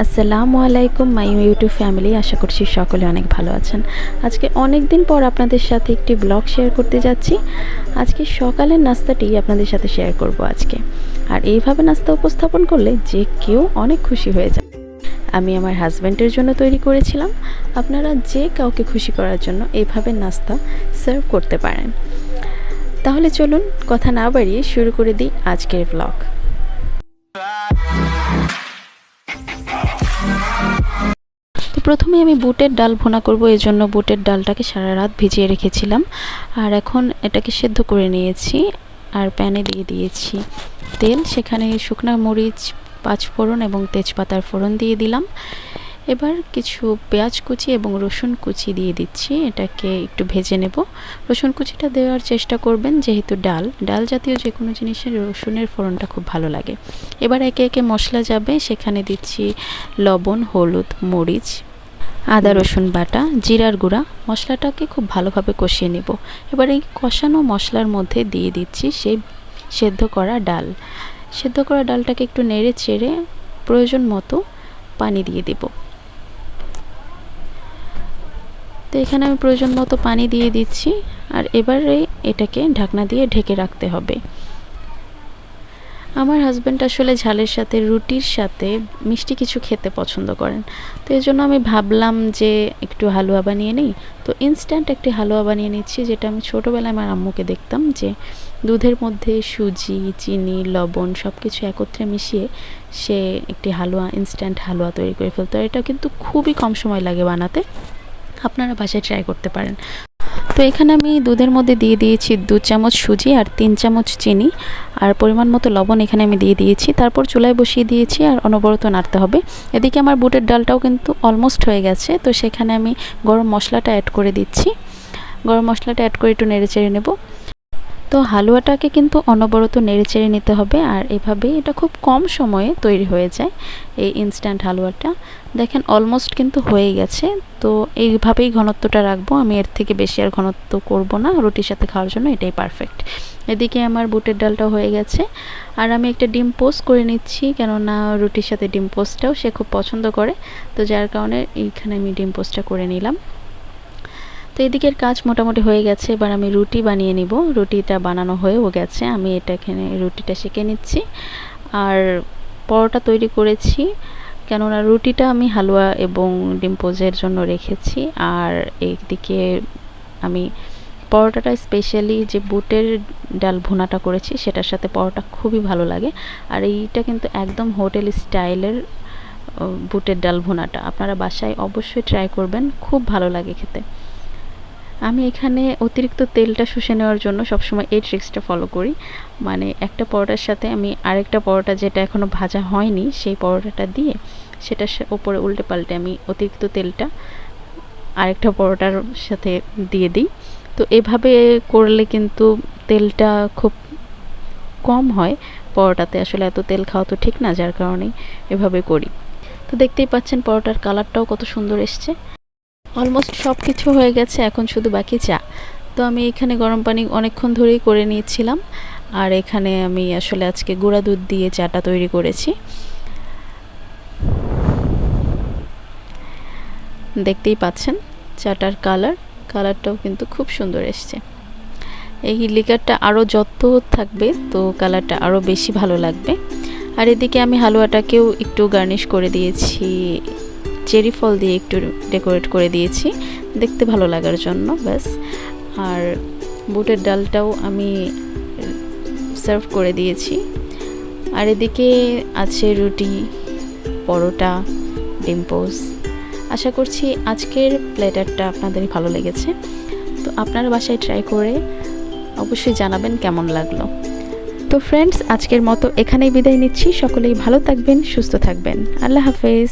আসসালামু আলাইকুম, my YouTube family. আশা করছি সকলে অনেক ভালো আছেন। আজকে অনেক দিন পর আপনাদের সাথে একটি ব্লগ শেয়ার করতে যাচ্ছি। আজকে সকালের নাস্তাটি আপনাদের সাথে শেয়ার করব আজকে। আর এইভাবে নাস্তা উপস্থাপন করলে যে কেউ অনেক খুশি হয়ে যায় আমি আমার হাজব্যান্ডের জন্য তৈরি করেছিলাম। আপনারা যে কাউকে খুশি করার জন্য এইভাবে নাস্তা সার্ভ করতে পারেন। তাহলে চলুন, কথা না বাড়িয়ে শুরু করে দিই আজকের ব্লগ। প্রথমে আমি বুটের ডাল ভুনা করব, এই জন্য বুটের ডালটাকে সারা রাত ভিজিয়ে রেখেছিলাম। আর এখন এটাকে সেদ্ধ করে নিয়েছি আর প্যানে দিয়ে দিয়েছি তেল। সেখানে শুকনা মরিচ, পাঁচফোড়ন এবং তেজপাতার ফোড়ন দিয়ে দিলাম। এবার কিছু পেঁয়াজ কুচি এবং রসুন কুচি দিয়ে দিচ্ছি। এটাকে একটু ভেজে নেব। রসুন কুচিটা দেওয়ার চেষ্টা করবেন, যেহেতু ডাল। ডাল জাতীয় যে কোনো জিনিসের রসুনের ফোড়নটা খুব ভালো লাগে। এবার একে একে মশলা যাবে, সেখানে দিচ্ছি লবণ, হলুদ, মরিচ আদা, রসুন বাটা, জিরার গুঁড়া, মশলাটাকে খুব ভালোভাবে কষিয়ে নেব। এবার এই কষানো মশলার মধ্যে দিয়ে দিচ্ছি সেই সেদ্ধ করা ডাল। সেদ্ধ করা ডালটাকে একটু নেড়ে চেড়ে প্রয়োজন মতো পানি দিয়ে দেব। তো এখানে আমি প্রয়োজন মতো পানি দিয়ে দিচ্ছি আর এবারে এটাকে ঢাকনা দিয়ে ঢেকে রাখতে হবে। আমার হাজব্যান্ড আসলে ঝালের সাথে, রুটির সাথে মিষ্টি কিছু খেতে পছন্দ করেন। তো এই জন্য আমি ভাবলাম যে একটু হালুয়া বানিয়ে নিই। তো ইনস্ট্যান্ট একটি হালুয়া বানিয়ে নিচ্ছি, যেটা আমি ছোটোবেলায় আমার আম্মুকে দেখতাম যে দুধের মধ্যে সুজি, চিনি, লবণ সব কিছু একত্রে মিশিয়ে সে একটি হালুয়া ইনস্ট্যান্ট হালুয়া তৈরি করে ফেলতো। এটা কিন্তু খুবই কম সময় লাগে বানাতে। আপনারা বাসায় ট্রাই করতে পারেন। তো এখানে আমি দুধের মধ্যে দিয়ে দিয়েছি দু চামচ সুজি আর তিন চামচ চিনি। আর পরিমাণ মতো লবণ এখানে আমি দিয়ে দিয়েছি। তারপর চুলায় বসিয়ে দিয়েছি আর অনবরত নাড়তে হবে। এদিকে আমার বুটের ডালটাও কিন্তু অলমোস্ট হয়ে গেছে। তো সেখানে আমি গরম মশলাটা অ্যাড করে দিচ্ছি। গরম মশলাটা অ্যাড করে একটু নেড়ে চেড়ে নেব। তো হালুয়াটাকে কিন্তু অনবরত নেড়ে চেড়ে নিতে হবে আর এভাবে এটা খুব কম সময়ে তৈরি হয়ে যায় এই ইনস্ট্যান্ট হালুয়াটা। দেখেন অলমোস্ট কিন্তু হয়ে গেছে। তো এইভাবেই ঘনত্বটা রাখব। আমি এর থেকে বেশি আর ঘনত্ব করব না। রুটির সাথে খাওয়ার জন্য এটাই পারফেক্ট এদিকে আমার বুটের ডালটা হয়ে গেছে। আর আমি একটা ডিম পোস্ট করে নিচ্ছি, কেননা রুটির সাথে ডিম পোস্টটাও সে খুব পছন্দ করে। তো যার কারণে এইখানে আমি ডিম পোস্টটা করে নিলাম। তো এদিকের কাজ মোটামুটি হয়ে গেছে। এবার আমি রুটি বানিয়ে নিব। রুটিটা বানানো হয়েও গেছে। আমি এটা এখানে রুটিটা সেঁকে নিচ্ছি। আর পরোটা তৈরি করেছি। কেননা রুটিটা আমি হালুয়া এবং ডিম্পোজের জন্য রেখেছি। আর এইদিকে আমি পরোটাটা স্পেশালি যে বুটের ডাল ভুনাটা করেছি, সেটার সাথে পরোটা খুবই ভালো লাগে। আর এইটা কিন্তু একদম হোটেল স্টাইলের বুটের ডাল ভুনাটা। আপনারা বাসায় অবশ্যই ট্রাই করবেন। খুব ভালো লাগে খেতে। আমি এখানে অতিরিক্ত তেলটা শুষে নেওয়ার জন্য সবসময় এই ট্রিক্সটা ফলো করি। মানে একটা পরোটার সাথে আমি আরেকটা পরোটা যেটা এখনও ভাজা হয়নি, সেই পরোটাটা দিয়ে সেটার ওপরে উল্টে পাল্টে আমি অতিরিক্ত তেলটা আরেকটা পরোটার সাথে দিয়ে দিই। তো এভাবে করলে কিন্তু তেলটা খুব কম হয়। পরোটাতে আসলে এত তেল খাওয়া তো ঠিক না, যার কারণে এভাবে করি। তো দেখতেই পাচ্ছেন পরোটার কালারটাও কত সুন্দর এসছে। অলমোস্ট সব কিছু হয়ে গেছে, এখন শুধু বাকি চা। তো আমি এখানে গরম পানি অনেকক্ষণ ধরেই করে নিয়েছিলাম। আর এখানে আমি আসলে আজকে গুঁড়া দুধ দিয়ে চাটা তৈরি করেছি। দেখতেই পাচ্ছেন চাটার কালার। কালারটাও কিন্তু খুব সুন্দর এসছে। এই লিকারটা আরও যত থাকবে, তো কালারটা আরও বেশি ভালো লাগবে। আর এদিকে আমি হালুয়াটাকেও একটু গার্নিশ করে দিয়েছি। চেরি ফল দিয়ে একটু ডেকোরেট করে দিয়েছি। দেখতে ভালো লাগার জন্য, ব্যাস। আর বুটের ডালটাও আমি সার্ভ করে দিয়েছি। আর এদিকে আছে রুটি, পরোটা ডিম্পোস আশা করছি আজকের প্লেটারটা আপনাদের ভালো লেগেছে। তো আপনারা বাসায় ট্রাই করে অবশ্যই জানাবেন কেমন লাগল। তো ফ্রেন্ডস, আজকের মতো এখানেই বিদায় নিচ্ছি। সকলেই ভালো থাকবেন, সুস্থ থাকবেন। আল্লাহ হাফেজ।